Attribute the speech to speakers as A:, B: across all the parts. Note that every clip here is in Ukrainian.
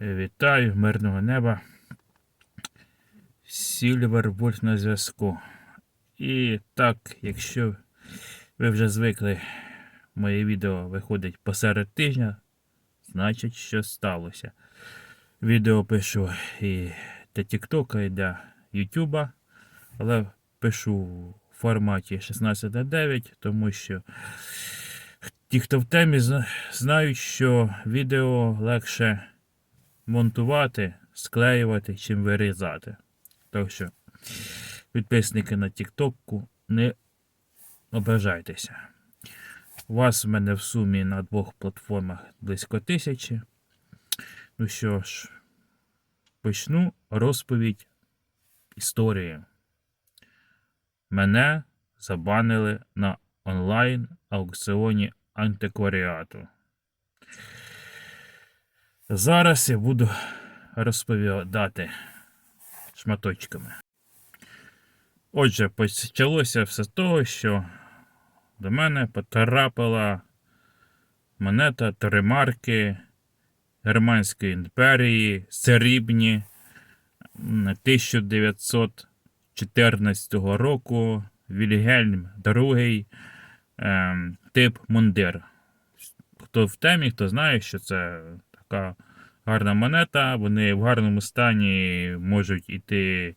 A: Вітаю, мирного неба. Сільвер Вольф на зв'язку. І так, якщо ви вже звикли, моє відео виходить посеред тижня, значить, що сталося. Відео пишу і для Тіктока, і для Ютуба, але пишу в форматі 16 на 9, тому що ті, хто в темі, знають, що відео легше монтувати, склеювати, чим вирізати. Так що, підписники на Тіктоку, не ображайтеся. Вас в мене в сумі на двох платформах близько тисячі. Ну що ж, почну розповідь історії. Мене забанили на онлайн аукціоні антикваріату. Зараз я буду розповідати шматочками. Отже, почалося все з того, що до мене потрапила монета три марки Германської імперії срібні м, 1914 року Вільгельм II ем, тип мундир. Хто в темі, хто знає, що це така гарна монета. Вони в гарному стані можуть іти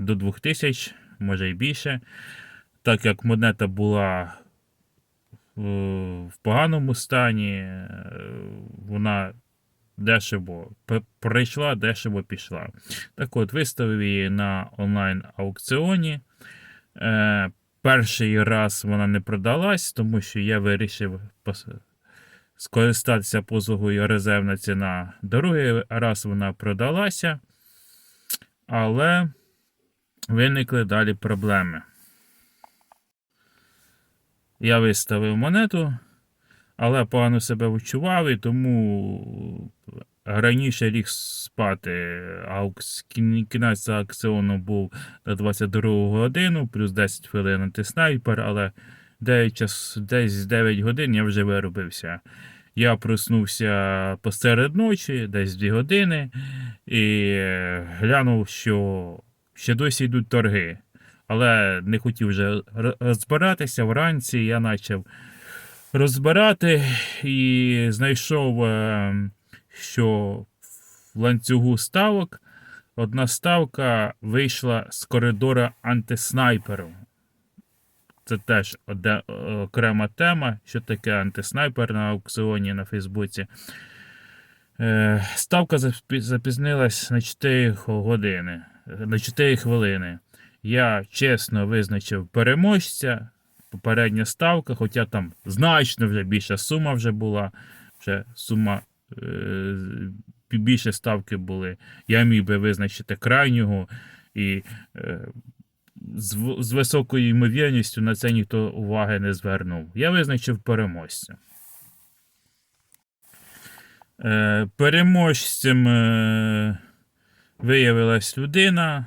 A: до 2000, може і більше. Так як монета була е, в поганому стані, е, вона дешево п- прийшла, дешево пішла. Так от, виставив її на онлайн аукціоні. Е, перший раз вона не продалась, тому що я вирішив скористатися послугою резервна ціна. Другий раз вона продалася, але виникли далі проблеми. Я виставив монету, але погано себе відчував, і тому раніше ліг спати. Аукс... Кінець аукціону був на 22 годину, плюс 10 хвилин антиснайпер, але десь, десь 9 годин я вже виробився. Я проснувся посеред ночі, десь 2 години, і глянув, що ще досі йдуть торги. Але не хотів вже розбиратися. Вранці я почав розбирати і знайшов, е, що в ланцюгу ставок одна ставка вийшла з коридора антиснайперу. Це теж оде- окрема тема, що таке антиснайпер на аукціоні на Фейсбуці. Е, Ставка запі- запізнилась на 4 години, на 4 хвилини. Я чесно визначив переможця. Попередня ставка, хоча там значно вже більша сума вже була. Вже сума е, більше ставки були. Я міг би визначити крайнього і е, з, з високою ймовірністю на це ніхто уваги не звернув. Я визначив переможця. Е, переможцем е, виявилась людина,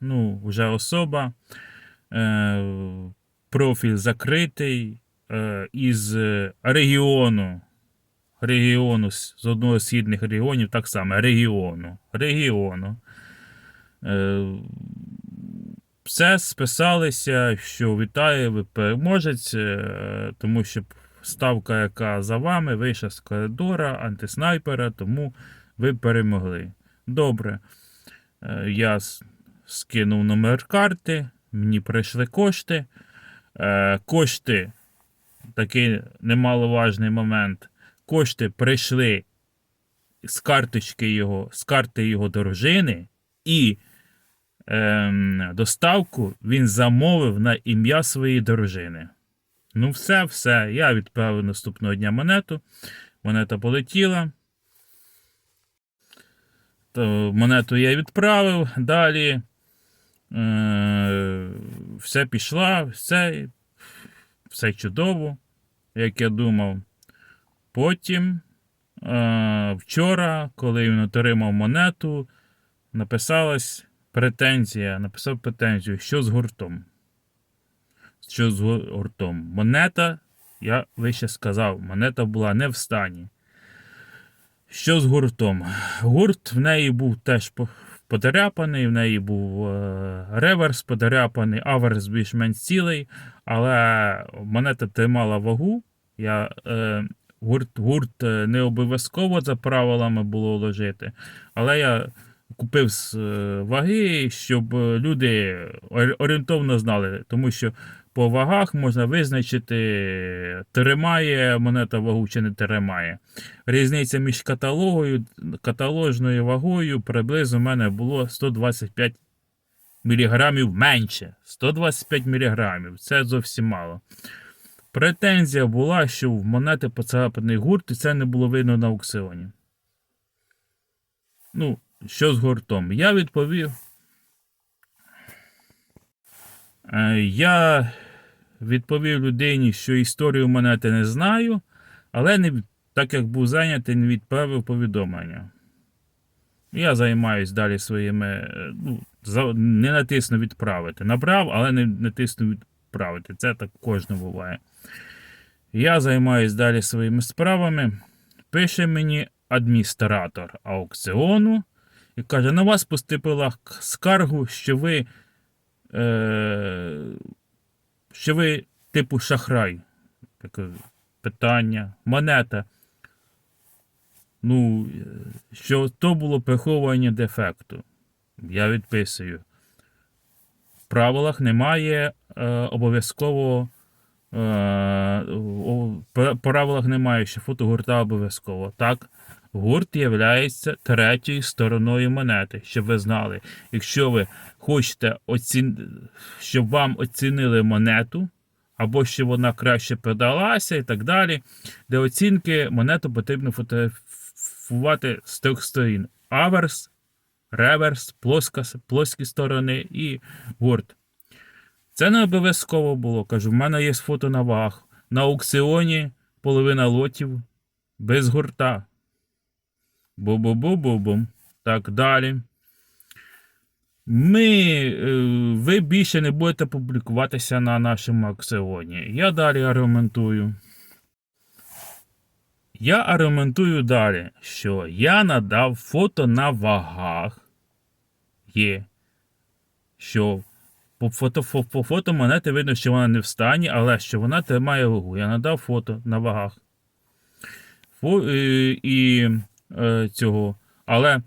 A: ну, вже особа. Е, профіль закритий е, із регіону. Регіону з одного з східних регіонів, так само регіону. Регіону. Е, все списалися, що вітаю, ви переможець, е, тому що ставка, яка за вами, вийшла з коридора, антиснайпера, тому ви перемогли. Добре. Е, Я скинув номер карти, мені прийшли кошти. Е, Кошти, такий немаловажний момент. Кошти прийшли з карточки його, з карти його дружини, і ем, доставку він замовив на ім'я своєї дружини. Ну, все, все. Я відправив наступного дня монету. Монета полетіла. То монету я відправив. Далі. Е, все пішла, все, все чудово, як я думав. Потім е, вчора, коли він отримав монету, написалась претензія. Написав претензію, що з гуртом. Що з гуртом? Монета, я вище сказав, монета була не в стані. Що з гуртом? Гурт в неї був теж по- подряпаний, в неї був е, реверс подряпаний, аверс більш-менш цілий, але монета тримала вагу. Я, е, гурт, гурт е, не обов'язково за правилами було ложити, але я купив з е, ваги, щоб е, люди орієнтовно знали, тому що по вагах можна визначити, тримає монета вагу чи не тримає. Різниця між каталогою, каталожною вагою приблизно в мене було 125 міліграмів менше. 125 міліграмів. Це зовсім мало. Претензія була, що в монети поцарапаний гурт, і це не було видно на аукціоні. Ну, що з гуртом? Я відповів. Е, Я відповів людині, що історію монети не знаю, але не, так як був зайнятий, не відправив повідомлення. Я займаюсь далі своїми. е, Ну, не натисну відправити. Набрав, але не натисну відправити. Це так кожне буває. Я займаюсь далі своїми справами. Пише мені адміністратор аукціону і каже: на вас поступила скаргу, що ви, е, що ви типу шахрай. Таке питання, монета. Ну, що то було приховування дефекту. Я відписую. В правилах немає е, обов'язково. Е, в правилах немає, що фотогурта обов'язково. Так, гурт є третьою стороною монети, щоб ви знали. Якщо ви хочете, оцін... щоб вам оцінили монету, або щоб вона краще продалася і так далі, для оцінки монету потрібно фотографувати з трьох сторін: аверс, реверс, плоска, плоскі сторони і гурт. Це не обов'язково було. Кажу, в мене є фото на вагах. На аукціоні половина лотів без гурта. Бу-бу-бу-бу-бум. Так далі. Ми, е, ви більше не будете публікуватися на нашому аукціоні. Я далі аргументую. Я аргументую далі, що я надав фото на вагах. Є. Що по фото, по, по фото монети видно, що вона не в стані, але що вона тримає вагу. Я надав фото на вагах. Фо, і, і е, цього. Але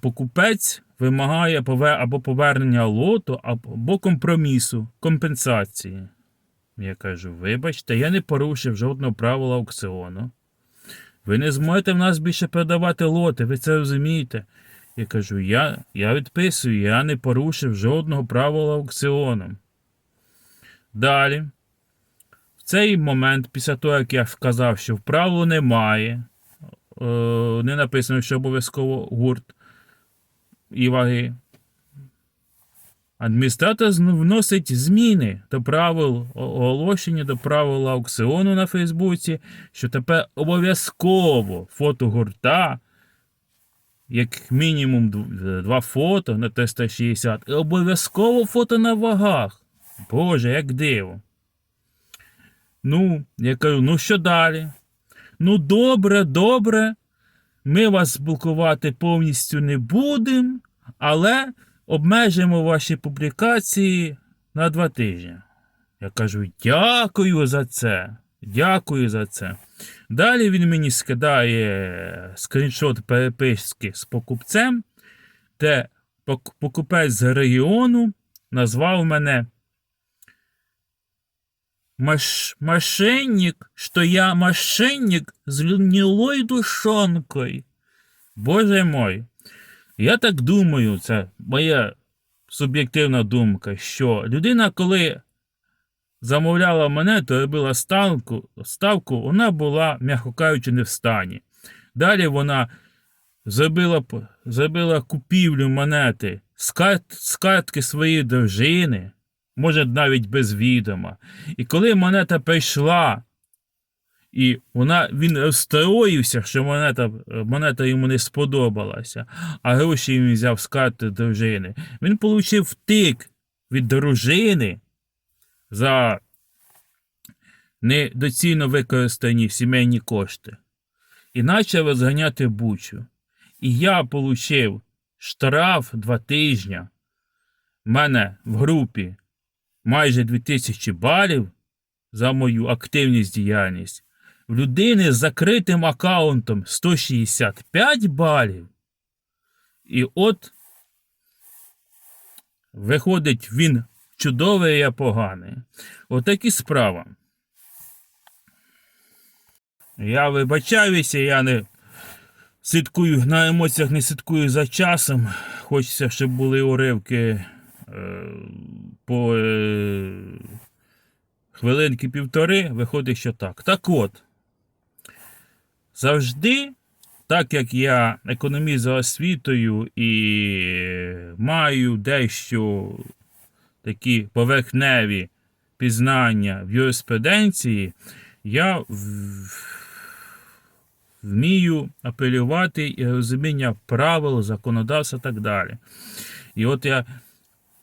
A: покупець вимагає або повернення лоту, або компромісу, компенсації. Я кажу: вибачте, я не порушив жодного правила аукціону. Ви не зможете в нас більше продавати лоти, ви це розумієте? Я кажу, я, я відписую, я не порушив жодного правила аукціону. Далі. В цей момент, після того, як я сказав, що вправу немає, е, не написано, що обов'язково гурт і ваги. Адміністратор вносить зміни до правил оголошення до правил аукціону на Фейсбуці, що тепер обов'язково фото гурта, як мінімум два фото на 360, і обов'язково фото на вагах. Боже, як диво. Ну, я кажу, ну що далі? Ну, добре, добре. Ми вас блокувати повністю не будемо, але обмежимо ваші публікації на два тижні. Я кажу, дякую за це. Дякую за це. Далі він мені скидає скріншот переписки з покупцем, де покупець з регіону назвав мене Маш... мошенник, что я мошенник з гнилой душонкою. Боже мой. Я так думаю, це моя суб'єктивна думка, що людина, коли замовляла мене, то робила ставку, ставку, вона була, м'яко кажучи, не в стані. Далі вона зробила, зробила купівлю монети з, карт, з картки своєї дружини, може навіть без відома. І коли монета прийшла, і вона, він розстроївся, що монета, монета йому не сподобалася, а гроші він взяв з карти дружини. Він отримав втик від дружини за недоцільно використані сімейні кошти. і почав розганяти бучу. І я отримав штраф два тижні. У мене в групі майже 2000 балів за мою активність діяльність. В людини з закритим аккаунтом 165 балів. І от виходить, він чудовий, а поганий. Отакі справи. Я вибачаюся, я не слідкую на емоціях, не слідкую за часом. Хочеться, щоб були уривки по е, хвилинки півтори. Виходить, що так. Так от, завжди, так як я економіст за освітою і маю дещо такі поверхневі пізнання в юриспруденції, я вмію апелювати і розуміння правил, законодавства і так далі. І от я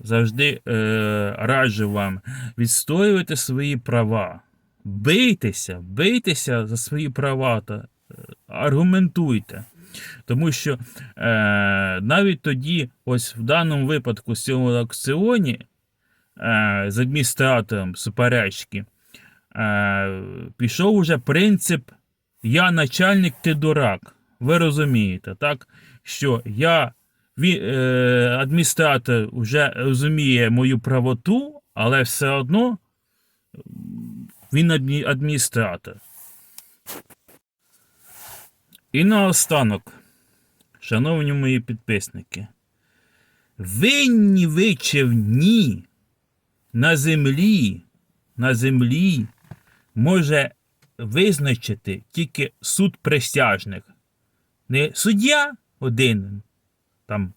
A: завжди е, раджу вам відстоювати свої права. Бийтеся, бийтеся за свої права та е, аргументуйте. Тому що е, навіть тоді, ось в даному випадку, в цьому аукціоні е, з адміністратором суперечки, е, пішов уже принцип я начальник, ти дурак. Ви розумієте, так? Що я адміністратор вже розуміє мою правоту, але все одно він адмі- адміністратор. І наостанок, шановні мої підписники, винні ви чи ні на землі, на землі може визначити тільки суд присяжних. Не суддя один, там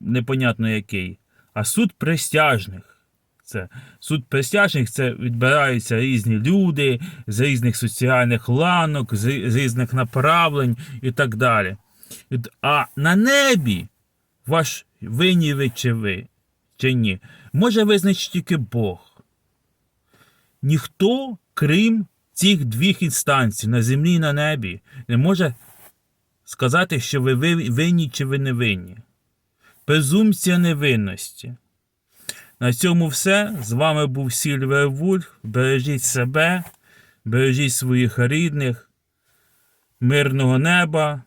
A: непонятно який, а суд присяжних. Це суд присяжних це відбираються різні люди з різних соціальних ланок, з, різних направлень і так далі. А на небі ваш винні ви чи ви, чи ні, може визначити тільки Бог. Ніхто, крім цих двох інстанцій на землі і на небі, не може сказати, що ви ви- винні чи ви не винні. Презумпція невинності. На цьому все. З вами був Сільвер Вульф. Бережіть себе, бережіть своїх рідних, мирного неба,